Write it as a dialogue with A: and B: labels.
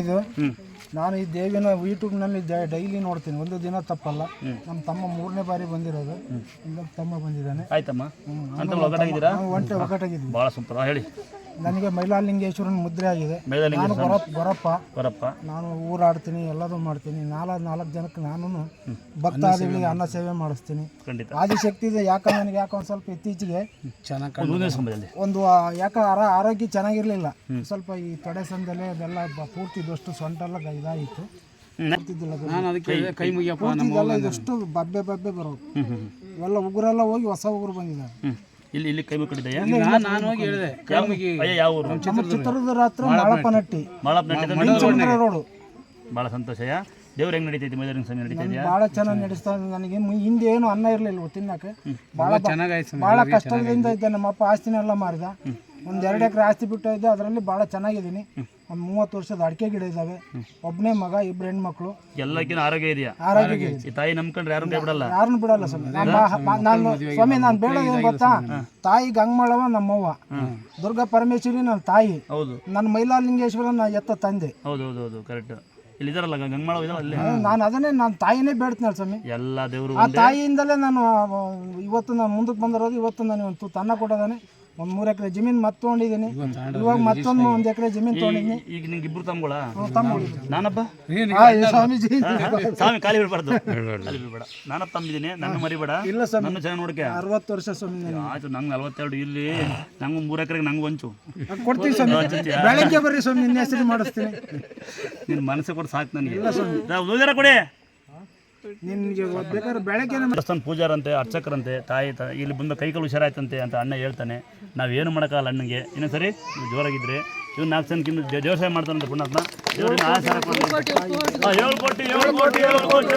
A: ಇದು ನಾನು ಈ ದೇವಿನ ಯೂಟ್ಯೂಬ್ನಲ್ಲಿ ಡೈಲಿ ನೋಡ್ತೀನಿ. ಒಂದು ದಿನ ತಪ್ಪಲ್ಲ. ನಮ್ಮ ತಮ್ಮ ಮೂರನೇ ಬಾರಿ ಬಂದಿರೋದು. ತಮ್ಮ ಬಂದಿದ್ದಾನೆ.
B: ಆಯ್ತಮ್ಮ. ಒಗ್ಗಟ್ಟಾಗಿದ್ದೀರಾ?
A: ಒಂಟೆ ಒಗಟಾಗಿದ್ದೀನಿ
B: ಭಾಳ ಸೂಪರ್. ಹೇಳಿ.
A: ನನಗೆ ಮೈಲಾಲಿಂಗೇಶ್ವರನ ಮುದ್ರೆ ಆಗಿದೆ.
B: ಬರಪ್ಪ
A: ನಾನು ಗೊರಪ್ಪ ಗೊರಪ್ಪ.
B: ಬರಪ್ಪ
A: ನಾನು ಊರಾಡ್ತೀನಿ ಎಲ್ಲದೂ ಮಾಡ್ತೀನಿ. ನಾಲ್ಕು ನಾಲ್ಕು ಜನಕ್ಕೆ ನಾನು ಭಕ್ತಾದಿಗಳಿಗೆ ಅನ್ನ ಸೇವೆ ಮಾಡಿಸ್ತೀನಿ.
B: ಖಂಡಿತ.
A: ಆದಿಶಕ್ತಿ ಇದೆ. ಯಾಕೆ ನನಗೆ ಯಾಕೆ ಒಂದು ಸ್ವಲ್ಪ ಇತ್ತೀಚೆಗೆ
B: ಒಂದು ಮುಂದಿನ ಸಮಯದಲ್ಲಿ.
A: ಒಂದು ಆ, ಯಾಕೆ ಆರ ಆರೋಗ್ಯ ಚೆನ್ನಾಗಿರ್ಲಿಲ್ಲ. ಸ್ವಲ್ಪ ಈ ತೊಡೆ ಸಂದಲೆ ಅದೆಲ್ಲ ಬ- ಪೂರ್ತಿ ದಷ್ಟು ಸೊಂಟೆಲ್ಲ ಗ- ಇದಾಗಿತ್ತು ಪೂರ್ತಿದ್ದಿಲ್ಲ ಅದು.
C: ಕೈ ಮುಗಿಯಪ್ಪ
A: ಪೂರ್ತಿ ಇದೆಲ್ಲ ಇದಷ್ಟು ಬಬ್ಬೆ ಬಬ್ಬೆ ಬರೋದು. ಇವೆಲ್ಲ ಉಗುರೆಲ್ಲ ಹೋಗಿ ಹೊಸ ಉಗುರು ಬಂದಿದ್ದಾರೆ
B: ಇಲ್ಲಿ ಇಲ್ಲಿ ಕೈ ಮುಕ್ಕಿದೆಯಾ
C: ನಾನು ಹೋಗಿ ಹೇಳಿದೆ.
B: ಅಯ್ಯ ಯಾವ ಊರು?
A: ಚಿತ್ರದುರ್ಗ. ಹತ್ರ ಮಾಳಪ್ಪನಟ್ಟಿ
B: ಮಾಳಪ್ಪ ನಡೀತದೆ
A: ಚಂದ್ರ ರೋಡು.
B: ಭಾಳ ಸಂತೋಷಯ್ಯ ದೇವ್ರು ಹೆಂಗ್ ನಡೀತೈತಿ ಮೈದಾನ ಸಮಯ ನಡೀತೈತಿ
A: ಭಾಳ ಚೆನ್ನಾಗಿ ನಡೆಸ್ತಾ. ನನಗೆ ಹಿಂದೆ ಏನು ಅನ್ನ ಇರಲಿಲ್ಲ ತಿನ್ನಕ್ಕೆ. ಭಾಳ
C: ಚೆನ್ನಾಗಾಯ್ತು
A: ಭಾಳ ಕಷ್ಟದಿಂದ ಇದ್ದೆ. ನಮ್ಮಪ್ಪ ಆಸ್ತಿನೆಲ್ಲ ಮಾರಿದ. ಒಂದೆರಡು ಎರಡು ಎಕರೆ ಆಸ್ತಿ ಬಿಟ್ಟು ಇದ್ದೆ ಅದರಲ್ಲಿ ಭಾಳ ಚೆನ್ನಾಗಿದ್ದೀನಿ. ಒಂದು ಮೂವತ್ತು ವರ್ಷದ ಅಡಿಕೆ ಗಿಡ ಇದಾವೆ. ಒಬ್ಬನೇ ಮಗ ಇಬ್ರು ಹೆಣ್ಮಕ್ಳು.
B: ಎಲ್ಲಕ್ಕಿನ ಆರೋಗ್ಯ ಇದೆಯಾ?
A: ಆರೋಗ್ಯ
B: ಈ ತಾಯಿ ನಂಬ್ಕೊಂಡ್ರೆ ಯಾರು ಕೈ ಬಿಡಲ್ಲ?
A: ಯಾರನ್ನ ಬಿಡಲ್ಲ ಸ್ವಾಮಿ. ನಾನ್ ಬಾ- ಬಾ- ನಾನು ಸ್ವಾಮಿ ನಾನು ಬೇಡೋದು ಏನ್ ಗೊತ್ತಾ? ತಾಯಿ ಗಂಗಮಳವ ನಮ್ಮವ್ವ. ದುರ್ಗಾ ಪರಮೇಶ್ವರಿ ನನ್ನ ತಾಯಿ.
B: ಹೌದು.
A: ನನ್ನ ಮೈಲಾಲಿಂಗೇಶ್ವರನ ಎತ್ತ ತಂದೆ.
B: ಹೌದು ಹೌದು ಹೌದು ಕರೆಕ್ಟ್ ಇಲ್ಲಿ ಇದಾರಲ್ಲ ಗಂಗಮಾಳ ಇದಾರ ಅಲ್ಲೇ?
A: ನಾನು ಅದನ್ನೇ ನಾನು ತಾಯಿನೇ ಬೇಡ್ತೀನಿ ಸ್ವಾಮಿ.
B: ಎಲ್ಲ ದೇವರು
A: ಆ ತಾಯಿಯಿಂದಲೇ ನಾನು ಆ, ಇವತ್ತು ನಾನು ಮುಂದಕ್ಕೆ ಬಂದಿರೋದು ಇವತ್ತು ನನಗೆ ಒಂದು ತನ್ನ ಕೊಟ್ಟದಾನೆ. ಕೊಡೋದಾನೆ ಒಂದು ಮೂರ್ ಎಕರೆ ಜಮೀನ್ ಮತ್ತೆ ತೊಗೊಂಡಿದ್ದೀನಿ. ಇವಾಗ ಮತ್ತೊಂದು ಒಂದ್ ಎಕರೆ ಜಮೀನ್ ತೊಗೊಂಡಿದ್ದೀನಿ.
B: ಈಗ ನಿಂಗೆ ಇಬ್ರು ತಮ್ಮಗಳ
A: ತಮ್ಮ
B: ನಾನಪ್ಪ?
A: ಆ, ಸ್ವಾಮೀಜಿ.
B: ಸ್ವಾಮಿ ಕಾಲಿ ಬಿಡಬಾರ್ದು. ಕಾಲಿ ಬಿಡಬೇಡ. ನಾನಪ್ಪ ತಂಬಿದ್ದೀನಿ ನನ್ನ ಮರಿಬೇಡ
A: ಇಲ್ಲ ಸರ್
B: ನನ್ನ ಚೆನ್ನಾಗಿ ನೋಡ್ಕೆ.
A: ಅರವತ್ತು ವರ್ಷ ಸ್ವಾಮಿ
B: ಆಯ್ತು ನಂಗೆ ನಲ್ವತ್ತೆರಡು ಇಲ್ಲಿ. ನಂಗೆ ಮೂರು ಎಕರೆಗೆ ನಂಗೆ ಒಂಚು.
A: ಕೊಡ್ತೀನಿ ಸ್ವಾಮಿ. ಬೆಳಗ್ಗೆ ಬರ್ರಿ ಸ್ವಾಮಿ ನಿನ್ನ ಹೆಸರು ಮಾಡಿಸ್ತೀನಿ.
B: ನಿನ್ನ ಮನಸ್ಸು ಕೊಟ್ಟು ಸಾಕು ನನಗೆ. ಉಳಿದಾರ ಕೊಡಿ.
A: ನಿನಗೆ ಬೇಕಾದ್ರೆ ಬೆಳಗ್ಗೆ
B: ಪೂಜಾರಂತೆ ಅರ್ಚಕರಂತೆ ತಾಯಿ ತ ಇಲ್ಲಿ ಬಂದ ಕೈಗಳು ಹುಷಾರಾಯ್ತಂತೆ ಅಂತ ಅಣ್ಣ ಹೇಳ್ತಾನೆ. ನಾವೇನು ಮಾಡೋಕ್ಕಲ್ಲ ಅಣ್ಣನಿಗೆ ಇನ್ನೊಂದು ಸರಿ ಜೋರಾಗಿದ್ರೆ. ಜೋರಾಗಿದ್ದರೆ ಇವ್ನು ನಾಲ್ಕು ಕಿಂತ ದೇವಸಾಯ ಮಾಡ್ತಾನಂತೆ ಪುಣ್ಯಾತ್ಮ. ದೇವ್ರಿಗೆ ಏಳು ಕೋಟಿ ಏಳು ಕೋಟಿ. ಏಳು ಕೋಟಿ